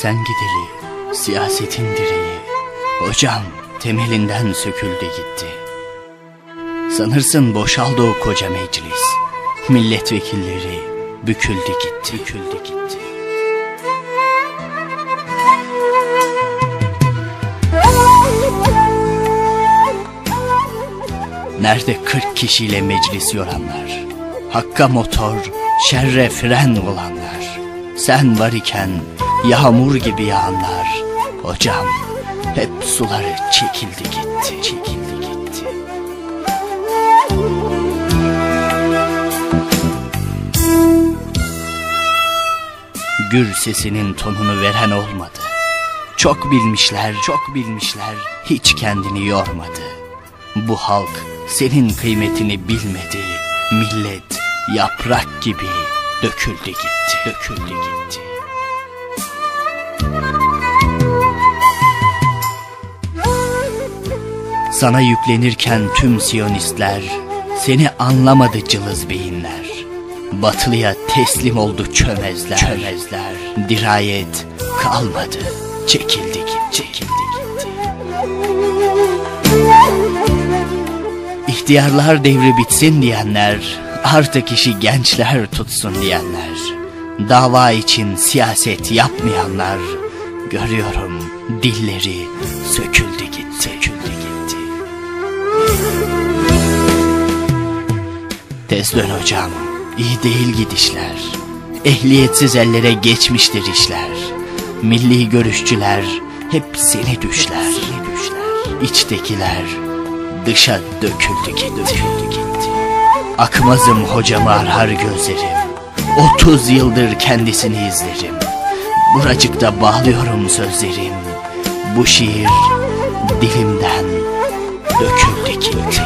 Sen gideli siyasetin direği. Hocam temelinden söküldü gitti. Sanırsın boşaldı o koca meclis. Milletvekilleri büküldü gitti. Büküldü gitti Nerede kırk kişiyle meclis yoranlar? Hakka motor, şerre fren olanlar Sen var iken Yağmur gibi yağanlar. Hocam hep suları çekildi gitti. Çekildi gitti. Gür sesinin tonunu veren olmadı. Çok bilmişler çok bilmişler. Hiç kendini yormadı Bu halk senin kıymetini bilmedi. Millet yaprak gibi döküldü gitti Döküldü gitti. Sana yüklenirken tüm siyonistler Seni anlamadı cılız beyinler. Batılıya teslim oldu çömezler. Çömezler. Dirayet kalmadı Çekildi Çekildi İhtiyarlar devri bitsin diyenler Artık işi gençler tutsun diyenler Dava için siyaset yapmayanlar Görüyorum dilleri söküldü gitti. Söküldü gitti. Tez dön hocam iyi değil gidişler. Ehliyetsiz ellere geçmiştir işler. Milli görüşçüler hep seni düşler, seni düşler. İçtekiler dışa döküldü gitti. Akmazım hocamı arar gözlerim. Otuz yıldır kendisini izlerim. Buracıkta bağlıyorum sözlerim. Bu şiir dilimden döküldü gitti,